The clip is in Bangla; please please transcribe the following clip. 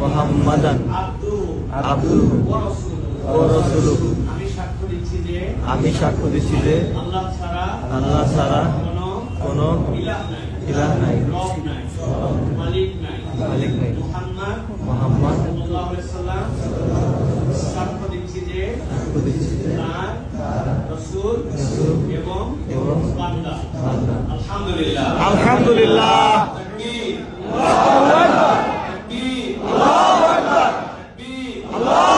মুহাম্মাদান আবদুহু রাসূলুহু আমি সাক্ষ্য দিচ্ছি যে আমি সাক্ষ্য দিচ্ছি যে আল্লাহ ছাড়া ছাড়া কোনো ইলাহ নাই। মালিক নাই। মুহাম্মদ সাক্ষ্য দিচ্ছি যে এবং আলহামদুলিল্লাহ। Allah